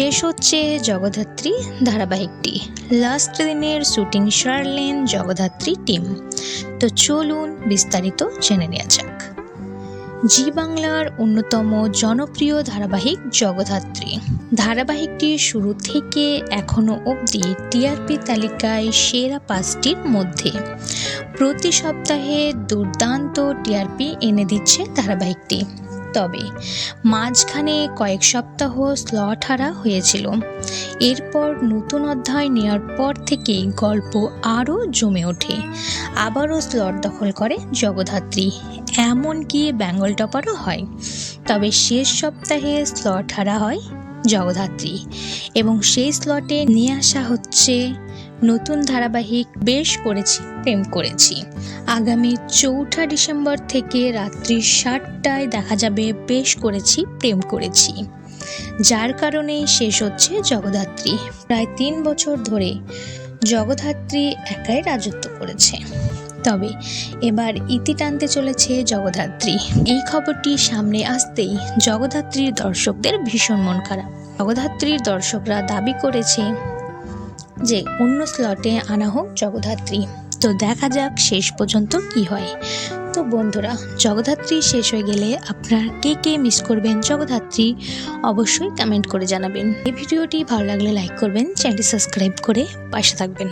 শেষ হচ্ছে জগদ্ধাত্রী ধারাবাহিকটি। লাস্ট দিনের শুটিং সারলেন জগদ্ধাত্রী টিম তো চলুন বিস্তারিত জেনে নেওয়া যাক। জি বাংলার অন্যতম জনপ্রিয় ধারাবাহিক জগদ্ধাত্রী ধারাবাহিকটি শুরু থেকে এখনও অবধি টিআরপি তালিকায় সেরা পাঁচটির মধ্যে। প্রতি সপ্তাহে দুর্দান্ত টিআরপি এনে দিচ্ছে ধারাবাহিকটি। তবে মাঝখানে কয়েক সপ্তাহ স্লট হারা হয়েছিল। এরপর নতুন অধ্যায় নেওয়ার পর থেকে গল্প আরও জমে ওঠে। আবারও স্লট দখল করে জগদ্ধাত্রী এমনকি বেঙ্গল টপারও হয়? তবে শেষ সপ্তাহে স্লট হারা হয় জগদ্ধাত্রী এবং সেই স্লটে নিয়ে আসা হচ্ছে নতুন ধারাবাহিক বেশ করেছি, প্রেম করেছি। আগামী চৌঠা ডিসেম্বর থেকে রাত্রি সাতটায় দেখা যাবে, বেশ করেছি, প্রেম করেছি। যার কারণে শেষ হচ্ছে জগদ্ধাত্রী। প্রায় তিন বছর ধরে জগদ্ধাত্রী একাই রাজত্ব করেছে। তবে এবার ইতি টানতে চলেছে জগদ্ধাত্রী। এই খবরটি সামনে আসতেই জগদ্ধাত্রীর দর্শকদের ভীষণ মন খারাপ। জগদ্ধাত্রীর দর্শকরা দাবি করেছে যে অন্য স্লটে আনা হোক জগধাত্রী তো দেখা যাক শেষ পর্যন্ত কি হয়। তো বন্ধুরা জগধাত্রী শেষ হয়ে গেলে আপনারা কে কে মিস করবেন জগধাত্রী অবশ্যই কমেন্ট করে জানাবেন। এই ভিডিওটি ভালো লাগলে লাইক করবেন চ্যানেলটি সাবস্ক্রাইব করে পাশে থাকবেন।